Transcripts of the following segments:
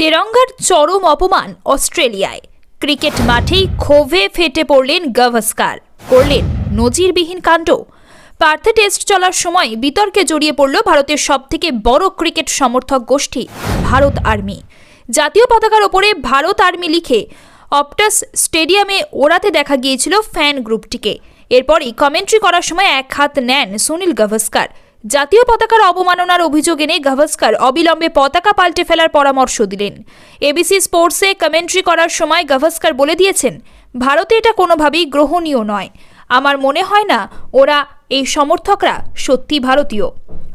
তেরঙ্গার চরম অপমান অস্ট্রেলিয়ায়। ক্রিকেট মাঠেই ক্ষোভে ফেটে পড়লেন গাভাস্কার। করলেন নজিরবিহীন কাণ্ড। পার্থে টেস্ট চলার সময় বিতর্কে জড়িয়ে পড়ল ভারতের সবথেকে বড় ক্রিকেট সমর্থক গোষ্ঠী, ভারত আর্মি। জাতীয় পতাকার ওপরে ভারত আর্মি লিখে অপটাস স্টেডিয়ামে ওড়াতে দেখা গিয়েছিল ফ্যান গ্রুপটিকে। এরপরই কমেন্ট্রি করার সময় এক হাত নেন সুনীল গাভাস্কার। জাতীয় পতাকার অবমাননার অভিযোগ এনে গাভাস্কার অবিলম্বে পতাকা পাল্টে ফেলার পরামর্শ দিলেন। এবিসি স্পোর্টসে কমেন্ট্রি করার সময় গাভাস্কার বলে দিয়েছেন, ভারতে এটা কোনোভাবেই গ্রহণীয় নয়। আমার মনে হয় না ওরা এই সমর্থকরা সত্যি ভারতীয়।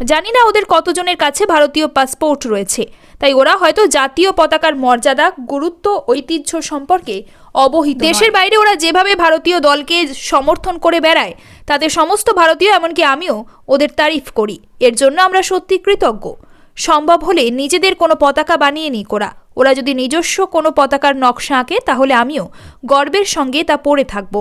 জানি না ওদের কতজনের কাছে ভারতীয় পাসপোর্ট রয়েছে, তাই ওরা হয়তো জাতীয় পতাকার মর্যাদা, গুরুত্ব, ঐতিহ্য সম্পর্কে অবহিত দেশের বাইরে ওরা যেভাবে ভারতীয় দলকে সমর্থন করে বেড়ায় তাদের সমস্ত ভারতীয়, এমনকি আমিও, ওদের তারিফ করি। এর জন্য আমরা সত্যি কৃতজ্ঞ। সম্ভব হলে নিজেদের কোনো পতাকা বানিয়ে নিক ওরা। ওরা যদি নিজস্ব কোনো পতাকার নকশা আঁকে, তাহলে আমিও গর্বের সঙ্গে তা পড়ে থাকব।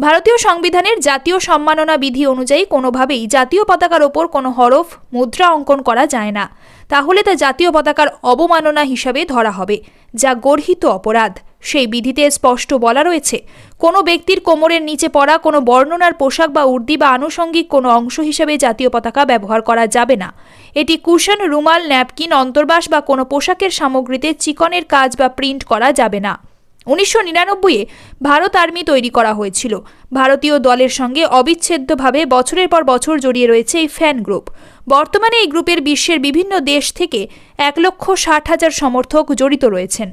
ভারতীয় সংবিধানের জাতীয় সম্মাননা বিধি অনুযায়ী কোনোভাবেই জাতীয় পতাকার ওপর কোনো হরফ, মুদ্রা অঙ্কন করা যায় না। তাহলে তা জাতীয় পতাকার অবমাননা হিসাবে ধরা হবে, যা গর্হিত অপরাধ। সেই বিধিতে স্পষ্ট বলা রয়েছে, কোনো ব্যক্তির কোমরের নিচে পড়া, কোনো বর্ণনার পোশাক বা উর্দি বা আনুষঙ্গিক কোনো অংশ হিসেবে জাতীয় পতাকা ব্যবহার করা যাবে না। এটি কুশন, রুমাল, ন্যাপকিন, অন্তর্বাস বা কোনো পোশাকের সামগ্রীতে চিকনের কাজ বা প্রিন্ট করা যাবে না। উনিশশো নিরানব্বইয়ে ভারত আর্মি তৈরি করা হয়েছিল। ভারতীয় দলের সঙ্গে অবিচ্ছেদ্যভাবে বছরের পর বছর জড়িয়ে রয়েছে এই ফ্যান গ্রুপ। বর্তমানে এই গ্রুপের বিশ্বের বিভিন্ন দেশ থেকে এক লক্ষ ষাট হাজার সমর্থক জড়িত রয়েছেন।